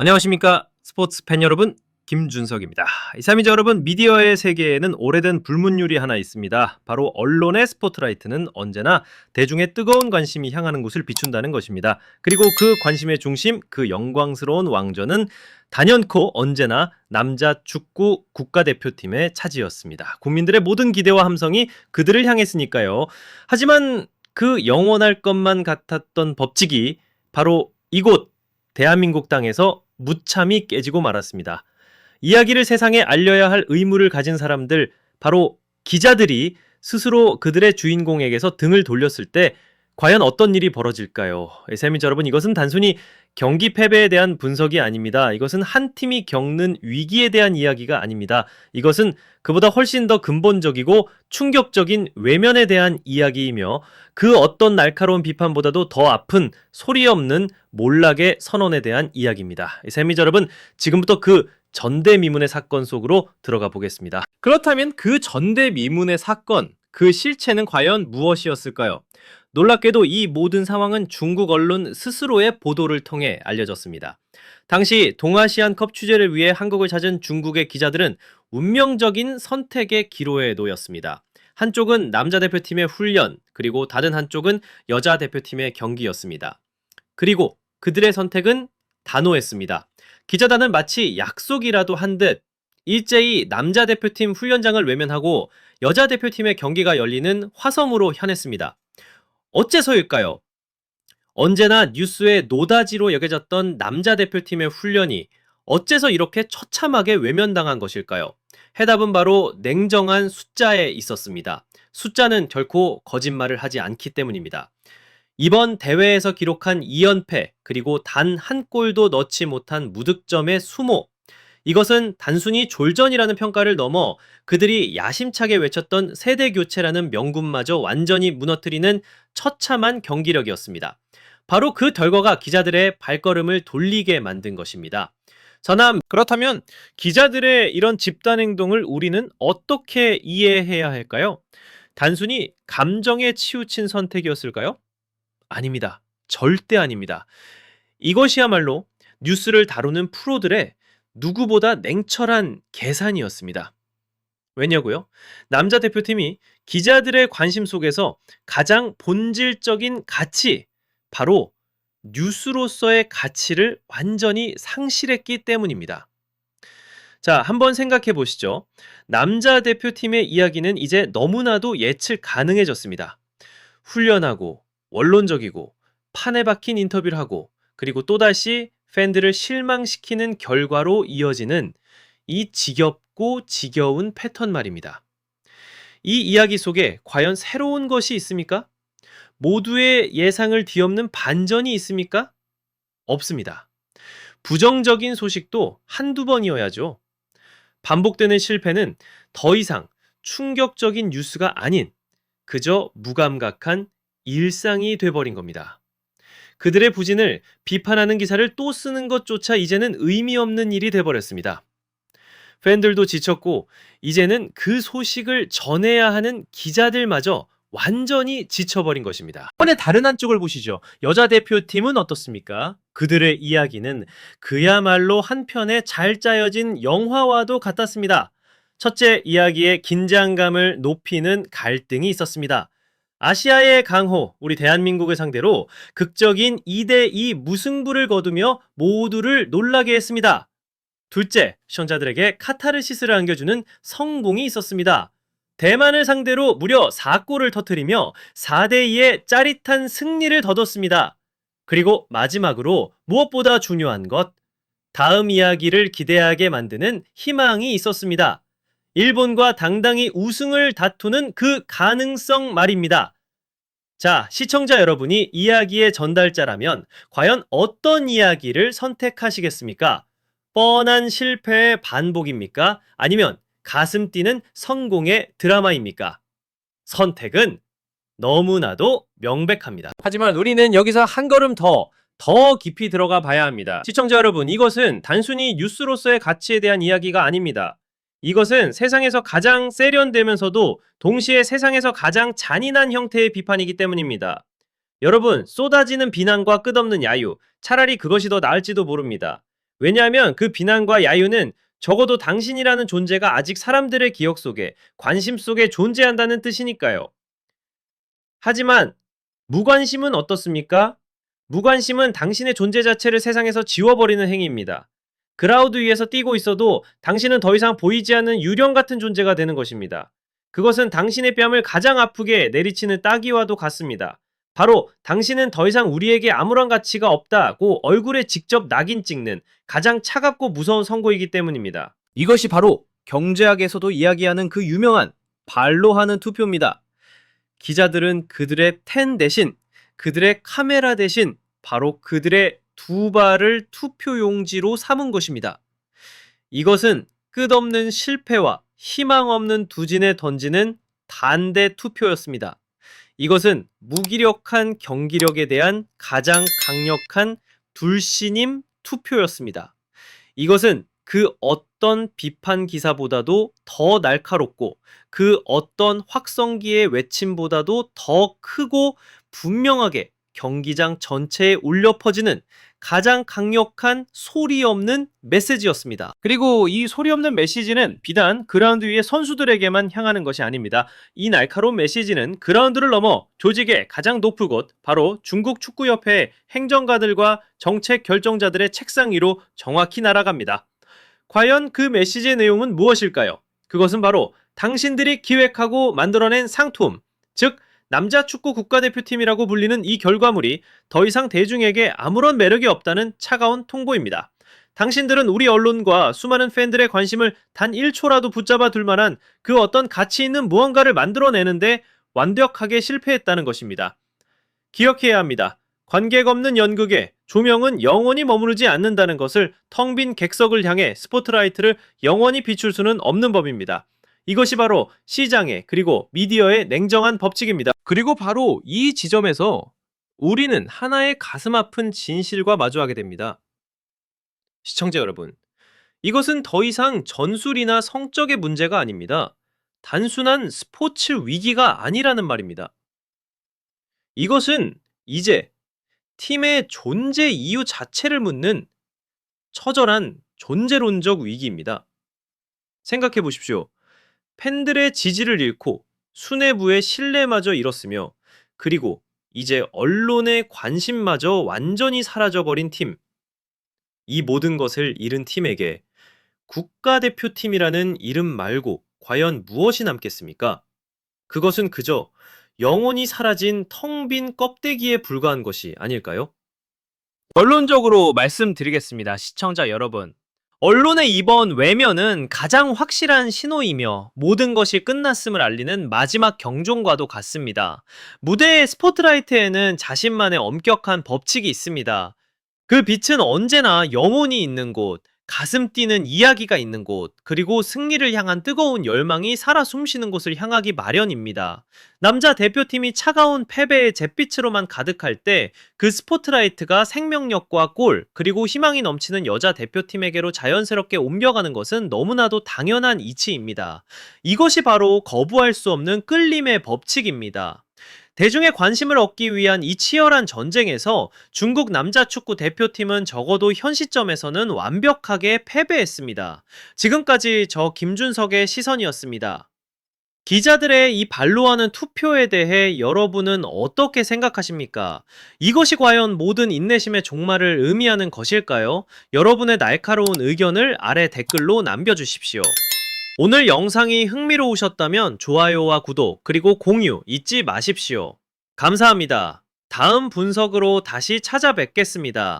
안녕하십니까 스포츠 팬 여러분 김준석입니다. 이삼이자 여러분 미디어의 세계에는 오래된 불문율이 하나 있습니다. 바로 언론의 스포트라이트는 언제나 대중의 뜨거운 관심이 향하는 곳을 비춘다는 것입니다. 그리고 그 관심의 중심, 그 영광스러운 왕좌는 단연코 언제나 남자 축구 국가대표팀의 차지였습니다. 국민들의 모든 기대와 함성이 그들을 향했으니까요. 하지만 그 영원할 것만 같았던 법칙이 바로 이곳 대한민국 땅에서 무참히 깨지고 말았습니다. 이야기를 세상에 알려야 할 의무를 가진 사람들, 바로 기자들이 스스로 그들의 주인공에게서 등을 돌렸을 때 과연 어떤 일이 벌어질까요? 세미자 여러분, 이것은 단순히 경기 패배에 대한 분석이 아닙니다. 이것은 한 팀이 겪는 위기에 대한 이야기가 아닙니다. 이것은 그보다 훨씬 더 근본적이고 충격적인 외면에 대한 이야기이며 그 어떤 날카로운 비판보다도 더 아픈 소리 없는 몰락의 선언에 대한 이야기입니다. 세미자 여러분, 지금부터 그 전대미문의 사건 속으로 들어가 보겠습니다. 그렇다면 그 전대미문의 사건, 그 실체는 과연 무엇이었을까요? 놀랍게도 이 모든 상황은 중국 언론 스스로의 보도를 통해 알려졌습니다. 당시 동아시안컵 취재를 위해 한국을 찾은 중국의 기자들은 운명적인 선택의 기로에 놓였습니다. 한쪽은 남자 대표팀의 훈련, 그리고 다른 한쪽은 여자 대표팀의 경기였습니다. 그리고 그들의 선택은 단호했습니다. 기자단은 마치 약속이라도 한 듯 일제히 남자 대표팀 훈련장을 외면하고 여자 대표팀의 경기가 열리는 화섬으로 향했습니다. 어째서일까요? 언제나 뉴스의 노다지로 여겨졌던 남자 대표팀의 훈련이 어째서 이렇게 처참하게 외면당한 것일까요? 해답은 바로 냉정한 숫자에 있었습니다. 숫자는 결코 거짓말을 하지 않기 때문입니다. 이번 대회에서 기록한 2연패, 그리고 단 한 골도 넣지 못한 무득점의 수모. 이것은 단순히 졸전이라는 평가를 넘어 그들이 야심차게 외쳤던 세대 교체라는 명분마저 완전히 무너뜨리는 처참한 경기력이었습니다. 바로 그 결과가 기자들의 발걸음을 돌리게 만든 것입니다. 전함, 그렇다면 기자들의 이런 집단 행동을 우리는 어떻게 이해해야 할까요? 단순히 감정에 치우친 선택이었을까요? 아닙니다. 절대 아닙니다. 이것이야말로 뉴스를 다루는 프로들의 누구보다 냉철한 계산이었습니다. 왜냐고요? 남자 대표팀이 기자들의 관심 속에서 가장 본질적인 가치, 바로 뉴스로서의 가치를 완전히 상실했기 때문입니다. 자, 한번 생각해 보시죠. 남자 대표팀의 이야기는 이제 너무나도 예측 가능해졌습니다. 훈련하고, 원론적이고, 판에 박힌 인터뷰를 하고, 그리고 또다시 팬들을 실망시키는 결과로 이어지는 이 지겹고 지겨운 패턴 말입니다. 이 이야기 속에 과연 새로운 것이 있습니까? 모두의 예상을 뒤엎는 반전이 있습니까? 없습니다. 부정적인 소식도 한두 번이어야죠. 반복되는 실패는 더 이상 충격적인 뉴스가 아닌 그저 무감각한 일상이 돼버린 겁니다. 그들의 부진을 비판하는 기사를 또 쓰는 것조차 이제는 의미 없는 일이 돼버렸습니다. 팬들도 지쳤고, 이제는 그 소식을 전해야 하는 기자들마저 완전히 지쳐버린 것입니다. 이번에 다른 한쪽을 보시죠. 여자 대표팀은 어떻습니까? 그들의 이야기는 그야말로 한편의 잘 짜여진 영화와도 같았습니다. 첫째 이야기의 긴장감을 높이는 갈등이 있었습니다. 아시아의 강호, 우리 대한민국을 상대로 극적인 2대2 무승부를 거두며 모두를 놀라게 했습니다. 둘째, 시청자들에게 카타르시스를 안겨주는 성공이 있었습니다. 대만을 상대로 무려 4골을 터뜨리며 4대2의 짜릿한 승리를 거뒀습니다. 그리고 마지막으로 무엇보다 중요한 것, 다음 이야기를 기대하게 만드는 희망이 있었습니다. 일본과 당당히 우승을 다투는 그 가능성 말입니다. 자, 시청자 여러분이 이야기의 전달자라면 과연 어떤 이야기를 선택하시겠습니까? 뻔한 실패의 반복입니까? 아니면 가슴 뛰는 성공의 드라마입니까? 선택은 너무나도 명백합니다. 하지만 우리는 여기서 한 걸음 더, 더 깊이 들어가 봐야 합니다. 시청자 여러분, 이것은 단순히 뉴스로서의 가치에 대한 이야기가 아닙니다. 이것은 세상에서 가장 세련되면서도 동시에 세상에서 가장 잔인한 형태의 비판이기 때문입니다. 여러분, 쏟아지는 비난과 끝없는 야유, 차라리 그것이 더 나을지도 모릅니다. 왜냐하면 그 비난과 야유는 적어도 당신이라는 존재가 아직 사람들의 기억 속에, 관심 속에 존재한다는 뜻이니까요. 하지만 무관심은 어떻습니까? 무관심은 당신의 존재 자체를 세상에서 지워버리는 행위입니다. 그라우드 위에서 뛰고 있어도 당신은 더 이상 보이지 않는 유령 같은 존재가 되는 것입니다. 그것은 당신의 뺨을 가장 아프게 내리치는 따기와도 같습니다. 바로 당신은 더 이상 우리에게 아무런 가치가 없다고 얼굴에 직접 낙인 찍는 가장 차갑고 무서운 선고이기 때문입니다. 이것이 바로 경제학에서도 이야기하는 그 유명한 발로 하는 투표입니다. 기자들은 그들의 펜 대신 그들의 카메라 대신 바로 그들의 두 발을 투표 용지로 삼은 것입니다. 이것은 끝없는 실패와 희망 없는 두진에 던지는 단대 투표였습니다. 이것은 무기력한 경기력에 대한 가장 강력한 불신임 투표였습니다. 이것은 그 어떤 비판 기사보다도 더 날카롭고 그 어떤 확성기의 외침보다도 더 크고 분명하게 경기장 전체에 울려 퍼지는 가장 강력한 소리 없는 메시지였습니다. 그리고 이 소리 없는 메시지는 비단 그라운드 위의 선수들에게만 향하는 것이 아닙니다. 이 날카로운 메시지는 그라운드를 넘어 조직의 가장 높은 곳, 바로 중국 축구협회의 행정가들과 정책 결정자들의 책상 위로 정확히 날아갑니다. 과연 그 메시지의 내용은 무엇일까요? 그것은 바로 당신들이 기획하고 만들어낸 상품, 즉 남자 축구 국가대표팀이라고 불리는 이 결과물이 더 이상 대중에게 아무런 매력이 없다는 차가운 통보입니다. 당신들은 우리 언론과 수많은 팬들의 관심을 단 1초라도 붙잡아 둘 만한 그 어떤 가치 있는 무언가를 만들어내는데 완벽하게 실패했다는 것입니다. 기억해야 합니다. 관객 없는 연극에 조명은 영원히 머무르지 않는다는 것을 텅 빈 객석을 향해 스포트라이트를 영원히 비출 수는 없는 법입니다. 이것이 바로 시장의 그리고 미디어의 냉정한 법칙입니다. 그리고 바로 이 지점에서 우리는 하나의 가슴 아픈 진실과 마주하게 됩니다. 시청자 여러분, 이것은 더 이상 전술이나 성적의 문제가 아닙니다. 단순한 스포츠 위기가 아니라는 말입니다. 이것은 이제 팀의 존재 이유 자체를 묻는 처절한 존재론적 위기입니다. 생각해 보십시오. 팬들의 지지를 잃고 수뇌부의 신뢰마저 잃었으며 그리고 이제 언론의 관심마저 완전히 사라져버린 팀. 이 모든 것을 잃은 팀에게 국가대표팀이라는 이름 말고 과연 무엇이 남겠습니까? 그것은 그저 영원히 사라진 텅 빈 껍데기에 불과한 것이 아닐까요? 결론적으로 말씀드리겠습니다. 시청자 여러분. 언론의 이번 외면은 가장 확실한 신호이며 모든 것이 끝났음을 알리는 마지막 경종과도 같습니다. 무대의 스포트라이트에는 자신만의 엄격한 법칙이 있습니다. 그 빛은 언제나 영혼이 있는 곳, 가슴 뛰는 이야기가 있는 곳, 그리고 승리를 향한 뜨거운 열망이 살아 숨쉬는 곳을 향하기 마련입니다. 남자 대표팀이 차가운 패배의 잿빛으로만 가득할 때 그 스포트라이트가 생명력과 골, 그리고 희망이 넘치는 여자 대표팀에게로 자연스럽게 옮겨가는 것은 너무나도 당연한 이치입니다. 이것이 바로 거부할 수 없는 끌림의 법칙입니다. 대중의 관심을 얻기 위한 이 치열한 전쟁에서 중국 남자 축구 대표팀은 적어도 현 시점에서는 완벽하게 패배했습니다. 지금까지 저 김준석의 시선이었습니다. 기자들의 이 반로하는 투표에 대해 여러분은 어떻게 생각하십니까? 이것이 과연 모든 인내심의 종말을 의미하는 것일까요? 여러분의 날카로운 의견을 아래 댓글로 남겨주십시오. 오늘 영상이 흥미로우셨다면 좋아요와 구독, 그리고 공유 잊지 마십시오. 감사합니다. 다음 분석으로 다시 찾아뵙겠습니다.